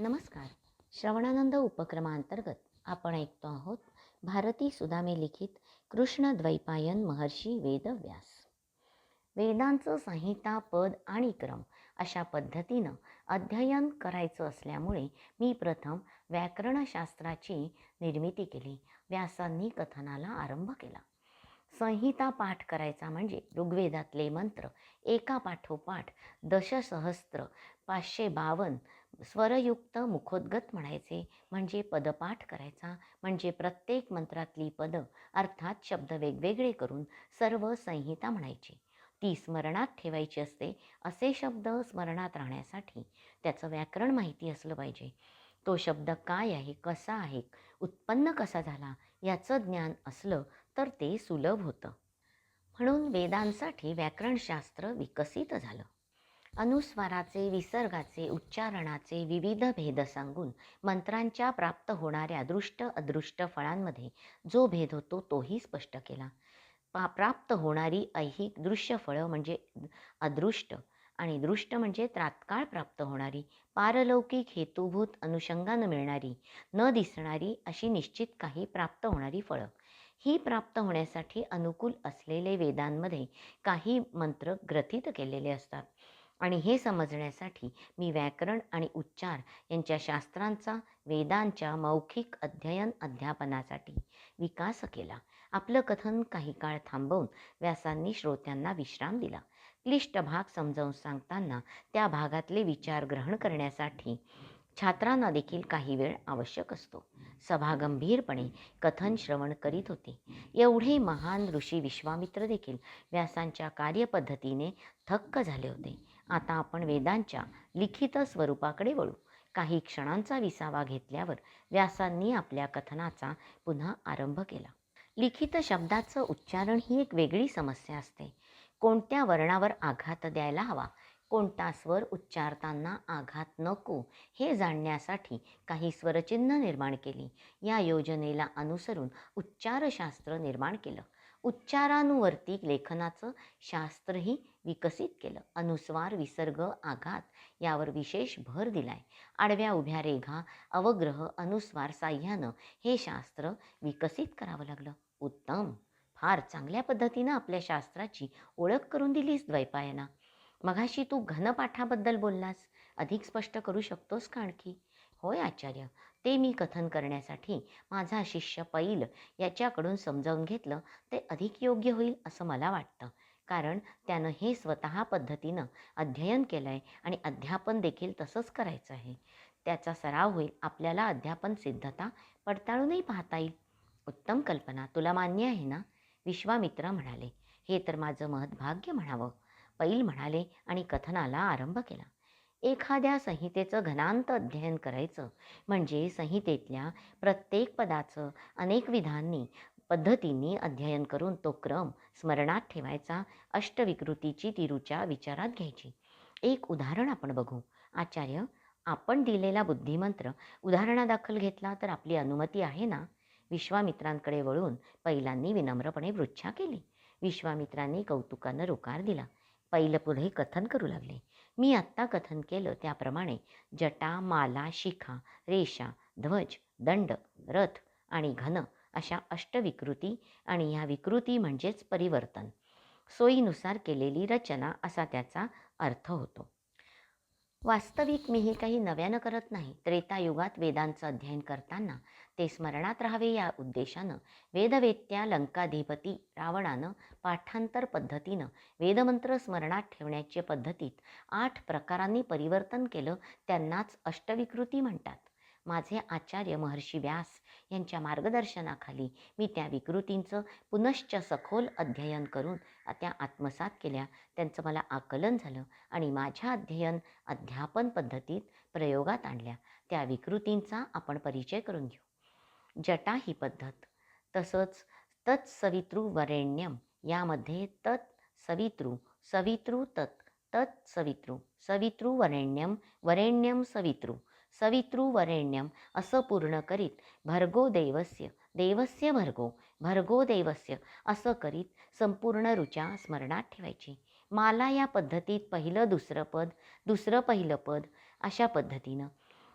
नमस्कार. श्रवणानंद उपक्रमांतर्गत आपण ऐकतो आहोत भारती सुदामे लिखित कृष्ण द्वैपायन महर्षी वेदव्यास. वेदांचं संहिता पद आणि क्रम अशा पद्धतीनं अध्ययन करायचं असल्यामुळे मी प्रथम व्याकरणशास्त्राची निर्मिती केली. व्यासांनी कथनाला आरंभ केला. संहिता पाठ करायचा म्हणजे ऋग्वेदातले मंत्र एका पाठोपाठ दशसहस्त्र पाचशे बावन्न स्वरयुक्त मुखोद्गत म्हणायचे म्हणजे पदपाठ करायचा म्हणजे प्रत्येक मंत्रातली पदं अर्थात शब्द वेगवेगळे करून सर्व संहिता म्हणायची. ती स्मरणात ठेवायची असते असे शब्द स्मरणात राहण्यासाठी त्याचं व्याकरण माहिती असलं पाहिजे. तो शब्द काय आहे कसा आहे उत्पन्न कसा झाला याचं ज्ञान असलं तर ते सुलभ होतं. म्हणून वेदांसाठी व्याकरणशास्त्र विकसित झालं. अनुस्वाराचे विसर्गाचे उच्चारणाचे विविध भेद सांगून मंत्रांच्या प्राप्त होणाऱ्या दृष्ट अदृष्ट फळांमध्ये जो भेद होतो तोही स्पष्ट केला. पा प्राप्त होणारी ऐहिक दृश्य फळं म्हणजे अदृष्ट आणि दृष्ट म्हणजे तात्काळ प्राप्त होणारी पारलौकिक हेतुभूत अनुषंगानं मिळणारी न दिसणारी अशी निश्चित काही प्राप्त होणारी फळं. ही प्राप्त होण्यासाठी अनुकूल असलेले वेदांमध्ये काही मंत्र ग्रथित केलेले असतात. आणि हे समजण्यासाठी मी व्याकरण आणि उच्चार यांच्या शास्त्रांचा वेदांच्या मौखिक अध्ययन अध्यापनासाठी विकास केला. आपलं कथन काही काळ थांबवून व्यासांनी श्रोत्यांना विश्राम दिला. क्लिष्ट भाग समजावून सांगताना त्या भागातले विचार ग्रहण करण्यासाठी छात्रांना देखील काही वेळ आवश्यक असतो. सभा गंभीरपणे कथन श्रवण करीत होते. एवढे महान ऋषी विश्वामित्र देखील व्यासांच्या कार्यपद्धतीने थक्क झाले होते. आता आपण वेदांच्या लिखित स्वरूपाकडे वळू. काही क्षणांचा विसावा घेतल्यावर व्यासांनी आपल्या कथनाचा पुन्हा आरंभ केला. लिखित शब्दाचं उच्चारण ही एक वेगळी समस्या असते. कोणत्या वर्णावर आघात द्यायला हवा कोणता स्वर उच्चारताना आघात नको हे जाणण्यासाठी काही स्वरचिन्ह निर्माण केली. या योजनेला अनुसरून उच्चारशास्त्र निर्माण केलं. उच्चारानुवर्ती लेखनाचं शास्त्रही विकसित केलं. अनुस्वार विसर्ग आघात यावर विशेष भर दिलाय. आडव्या उभ्या रेघा अवग्रह अनुस्वार साह्यानं हे शास्त्र विकसित करावं लागलं. उत्तम! फार चांगल्या पद्धतीनं आपल्या शास्त्राची ओळख करून दिलीस द्वैपायना. मघाशी तू घनपाठाबद्दल बोललास. अधिक स्पष्ट करू शकतोस का आणखी? होय आचार्य. ते मी कथन करण्यासाठी माझा शिष्य पैल याच्याकडून समजावून घेतलं ते अधिक योग्य होईल असं मला वाटतं. कारण त्यानं हे स्वतः पद्धतीनं अध्ययन केलं आहे आणि अध्यापन देखील तसंच करायचं आहे. त्याचा सराव होईल आपल्याला अध्यापन सिद्धता पडताळूनही पाहता येईल. उत्तम कल्पना तुला मान्य आहे ना? विश्वामित्र म्हणाले. हे तर माझं महत्भाग्य म्हणावं. पैल म्हणाले आणि कथनाला आरंभ केला. एखाद्या संहितेचं घनांत अध्ययन करायचं. म्हणजे संहितेतल्या प्रत्येक पदाचं अनेक विधांनी पद्धतींनी अध्ययन करून तो क्रम स्मरणात ठेवायचा अष्टविकृतीची तिरुच्या विचारात घ्यायची. एक उदाहरण आपण बघू. आचार्य आपण दिलेला बुद्धिमंत्र उदाहरणादाखल घेतला तर आपली अनुमती आहे ना? विश्वामित्रांकडे वळून पैलांनी विनम्रपणे वृच्छा केली. विश्वामित्रांनी कौतुकानं रोकार दिला. पैल पुढे कथन करू लागले. मी आत्ता कथन केलं त्याप्रमाणे. जटा माला शिखा रेषा ध्वज दंड रथ आणि घन अशा अष्टविकृती आणि ह्या विकृती म्हणजेच परिवर्तन. सोयीनुसार केलेली रचना असा त्याचा अर्थ होतो. वास्तविक मी हे काही नव्यानं करत नाही. त्रेतायुगात वेदांचं अध्ययन करताना ते स्मरणात राहावे या उद्देशानं वेदवेत्या लंकाधिपती रावणानं पाठांतर पद्धतीनं वेदमंत्र स्मरणात ठेवण्याच्या पद्धतीत आठ प्रकारांनी परिवर्तन केलं त्यांनाच अष्टविकृती म्हणतात. माझे आचार्य महर्षी व्यास यांच्या मार्गदर्शनाखाली मी त्या विकृतींचं पुनश्च सखोल अध्ययन करून त्या आत्मसात केल्या. त्यांचं मला आकलन झालं आणि माझ्या अध्ययन अध्यापन पद्धतीत प्रयोगात आणल्या. त्या विकृतींचा आपण परिचय करून घेऊ. जटा ही पद्धत तसंच तत्सवितृ वरेण्यम यामध्ये तत् सवितृ सवितृ तत् तत् सवितृ सवितृ वरेण्यम वरेण्यम सवितृ सवितृवरेण्यम असं पूर्ण करीत भर्गो देवस्य देवस्य भर्गो भर्गो देवस्य असं करीत संपूर्ण ऋचा स्मरणात ठेवायची. माला या पद्धतीत पहिलं दुसरं पद दुसरं पहिलं पद अशा पद्धतीनं.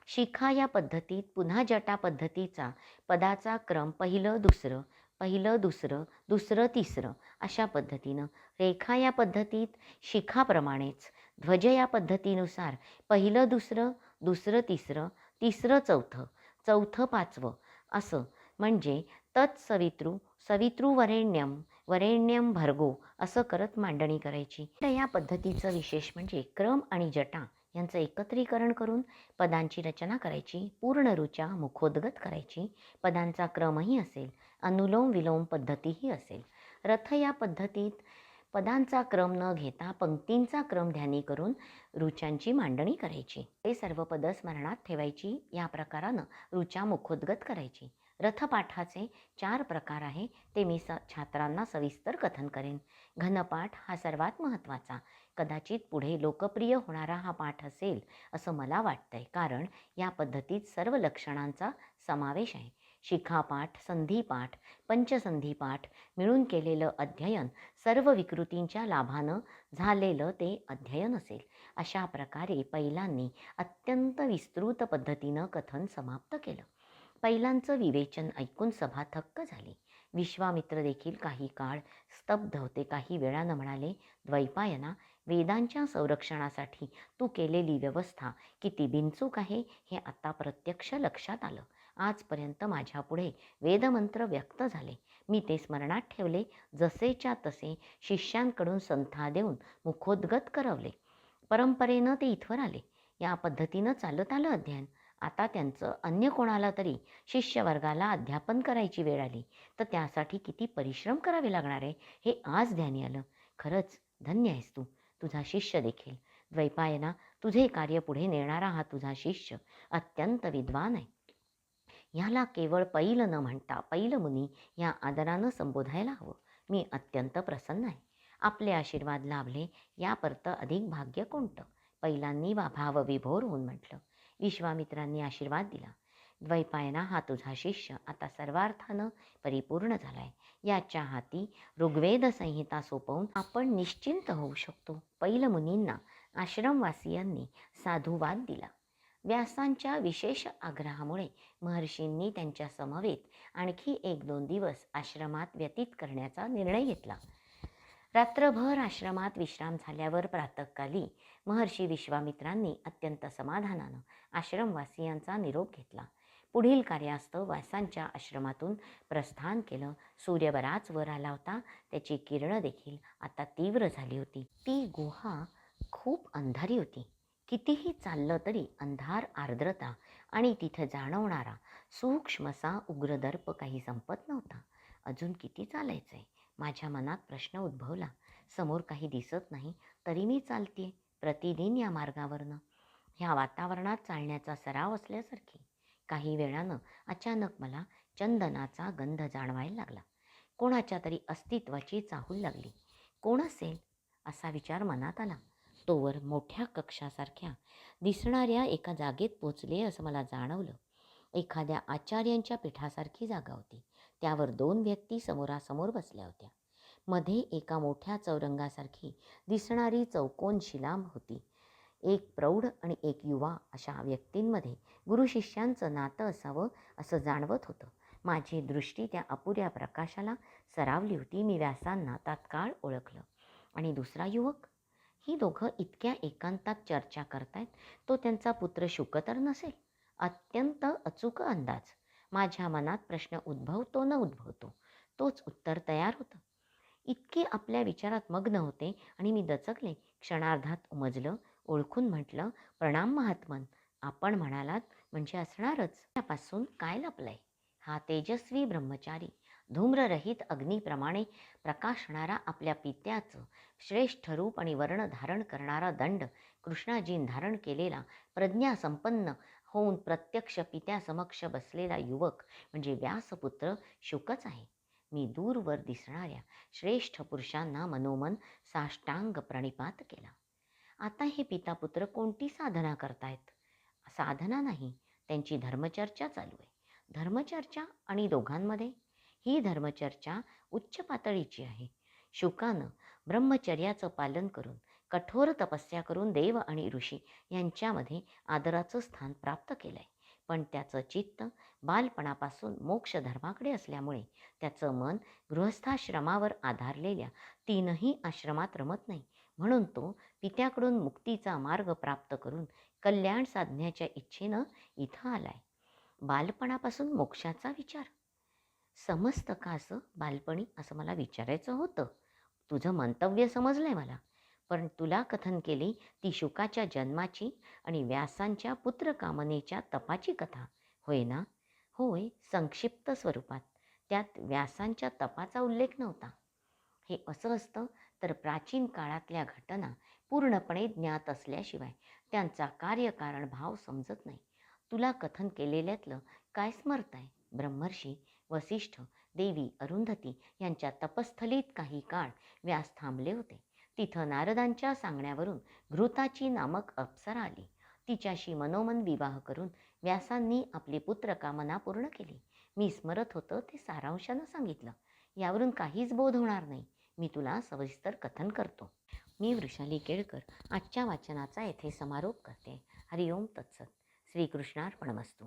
शिखा या पद्धतीत पुन्हा जटा पद्धतीचा पदाचा क्रम पहिलं दुसरं पहिलं दुसरं दुसरं तिसरं अशा पद्धतीनं. रेखा या पद्धतीत शिखाप्रमाणेच ध्वज या पद्धतीनुसार पहिलं दुसरं दुसरं तिसरं तिसरं चौथं चौथं पाचवं असं. म्हणजे तत्सवितृ सवितृवरेण्यम वरेण्यम भर्गो असं करत मांडणी करायची. तर या पद्धतीचं विशेष म्हणजे क्रम आणि जटा यांचं एकत्रीकरण करून पदांची रचना करायची पूर्ण रुचा मुखोद्गत करायची. पदांचा क्रमही असेल अनुलोम विलोम पद्धतीही असेल. रथ या पद्धतीत पदांचा क्रम न घेता पंक्तींचा क्रम ध्यानी करून रुचांची मांडणी करायची. हे सर्व पदं स्मरणात ठेवायची. या प्रकारानं रुचा मुखोद्गत करायची. रथपाठाचे चार प्रकार आहे. ते मी स छात्रांना सविस्तर कथन करेन. घनपाठ हा सर्वात महत्त्वाचा. कदाचित पुढे लोकप्रिय होणारा हा पाठ असेल असं मला वाटतंय. कारण या पद्धतीत सर्व लक्षणांचा समावेश आहे. शिखापाठ संधीपाठ पंचसंधीपाठ मिळून केलेलं अध्ययन सर्व विकृतींच्या लाभानं झालेलं ते अध्ययन असेल. अशा प्रकारे पैलांनी अत्यंत विस्तृत पद्धतीनं कथन समाप्त केलं. पैलांचं विवेचन ऐकून सभा थक्क झाली. विश्वामित्र देखील काही काळ स्तब्ध होते. काही वेळानं म्हणाले द्वैपायना वेदांच्या संरक्षणासाठी तू केलेली व्यवस्था किती बिनचूक आहे हे आता प्रत्यक्ष लक्षात आलं. आजपर्यंत माझ्यापुढे वेदमंत्र व्यक्त झाले. मी ते स्मरणात ठेवले जसेच्या तसे शिष्यांकडून संथा देऊन मुखोद्गत करवले. परंपरेनं ते इथवर आले. या पद्धतीनं चालत आलं अध्ययन. आता त्यांचं अन्य कोणाला तरी शिष्यवर्गाला अध्यापन करायची वेळ आली तर त्यासाठी किती परिश्रम करावे लागणार आहे हे आज ध्यानी आलं. खरंच धन्य आहेस तू. तुझा शिष्य देखील. द्वैपायना तुझे कार्य पुढे नेणारा हा तुझा शिष्य अत्यंत विद्वान आहे. ह्याला केवळ पैल न म्हणता पैल मुनी या आदरानं संबोधायला हवं. मी अत्यंत प्रसन्न आहे. आपले आशीर्वाद लाभले यापर्त अधिक भाग्य कोणतं? पैलांनी वा भावविभोर होऊन म्हटलं. विश्वामित्रांनी आशीर्वाद दिला. द्वैपायना हा तुझा शिष्य आता सर्वार्थानं परिपूर्ण झालाय. याच्या हाती ऋग्वेद संहिता सोपवून आपण निश्चिंत होऊ शकतो. पैलमुनींना आश्रमवासियांनी साधुवाद दिला. व्यासांच्या विशेष आग्रहामुळे महर्षींनी त्यांच्या समवेत आणखी एक दोन दिवस आश्रमात व्यतीत करण्याचा निर्णय घेतला. रात्रभर आश्रमात विश्राम झाल्यावर प्रातःकाली महर्षी विश्वामित्रांनी अत्यंत समाधानानं आश्रमवासियांचा निरोप घेतला. पुढील कार्यास्तव व्यासांच्या आश्रमातून प्रस्थान केलं. सूर्य बराच वर आला होता. त्याची किरणं देखील आता तीव्र झाली होती. ती गुहा खूप अंधारी होती. कितीही चाललं तरी अंधार आर्द्रता आणि तिथं जाणवणारा सूक्ष्मसा उग्रदर्प काही संपत नव्हता. अजून किती चालायचं आहे माझ्या मनात प्रश्न उद्भवला. समोर काही दिसत नाही तरी मी चालते प्रतिदिन या मार्गावरनं. ह्या वातावरणात चालण्याचा सराव असल्यासारखी. काही वेळानं अचानक मला चंदनाचा गंध जाणवायला लागला. कोणाच्या तरी अस्तित्वाची चाहूल लागली. कोण असेल? असा विचार मनात आला. तोवर मोठ्या कक्षासारख्या दिसणाऱ्या एका जागेत पोचले असं मला जाणवलं. एखाद्या आचार्यांच्या पीठासारखी जागा होती. त्यावर दोन व्यक्ती समोरासमोर बसल्या होत्या. मध्ये एका मोठ्या चौरंगासारखी दिसणारी चौकोन शिलाम होती. एक प्रौढ आणि एक युवा अशा व्यक्तींमध्ये गुरुशिष्यांचं नातं असावं असं जाणवत होतं. माझी दृष्टी त्या अपुऱ्या प्रकाशाला सरावली होती. मी व्यासांना तात्काळ ओळखलं. आणि दुसरा युवक ही दोघं इतक्या एकांतात चर्चा करतायत तो त्यांचा पुत्र शुक तर नसेल. अत्यंत अचूक अंदाज. माझ्या मनात प्रश्न उद्भवतो न उद्भवतो. तोच उत्तर तयार होतं. इतके आपल्या विचारात मग्न होते आणि मी दचकले. क्षणार्धात उमजलं ओळखून म्हटलं प्रणाम महात्मन. आपण म्हणालात म्हणजे असणारच. त्यापासून काय लपलंय? हा तेजस्वी ब्रह्मचारी. धूम्ररहित अग्नीप्रमाणे प्रकाशणारा आपल्या पित्याचं श्रेष्ठ रूप आणि वर्ण धारण करणारा दंड कृष्णाजीन धारण केलेला प्रज्ञासंपन्न होऊन प्रत्यक्ष पित्यासमक्ष बसलेला युवक म्हणजे व्यासपुत्र शुकच आहे. मी दूरवर दिसणाऱ्या श्रेष्ठ पुरुषांना मनोमन साष्टांग प्रणिपात केला. आता हे पितापुत्र कोणती साधना करतायत? साधना नाही त्यांची धर्मचर्चा चालू आहे. धर्मचर्चा आणि दोघांमध्ये? ही धर्मचर्चा उच्च पातळीची आहे. शुकानं ब्रह्मचर्याचं पालन करून कठोर तपस्या करून देव आणि ऋषी यांच्यामध्ये आदराचं स्थान प्राप्त केलं आहे पण त्याचं चित्त बालपणापासून मोक्ष धर्माकडे असल्यामुळे त्याचं मन गृहस्थाश्रमावर आधारलेल्या तीनही आश्रमात रमत नाही. म्हणून तो पित्याकडून मुक्तीचा मार्ग प्राप्त करून कल्याण साधण्याच्या इच्छेनं इथं आलाय. बालपणापासून मोक्षाचा विचार समजतं का असं? बालपणी असं मला विचारायचं होतं. तुझं मंतव्य समजलंय मला. पण तुला कथन केली ती शुकाच्या जन्माची आणि व्यासांच्या पुत्रकामनेच्या तपाची कथा. होय ना? होय संक्षिप्त स्वरूपात. त्यात व्यासांच्या तपाचा उल्लेख नव्हता. हे असं असतं तर प्राचीन काळातल्या घटना पूर्णपणे ज्ञात असल्याशिवाय त्यांचा कार्यकारण भाव समजत नाही. तुला कथन केलेल्यातलं काय स्मरत आहे ब्रह्मर्षी? वसिष्ठ देवी अरुंधती यांच्या तपस्थलीत काही काळ व्यास थांबले होते. तिथं नारदांच्या सांगण्यावरून घृताची नामक अप्सरा आली. तिच्याशी मनोमन विवाह करून व्यासांनी आपली पुत्रकामना पूर्ण केली. मी स्मरत होतं ते सारांशानं सांगितलं. यावरून काहीच बोध होणार नाही. मी तुला सविस्तर कथन करतो. मी वृषाली केळकर आजच्या वाचनाचा येथे समारोप करते. हरिओम तत्सत. श्रीकृष्णार्पणमस्तू.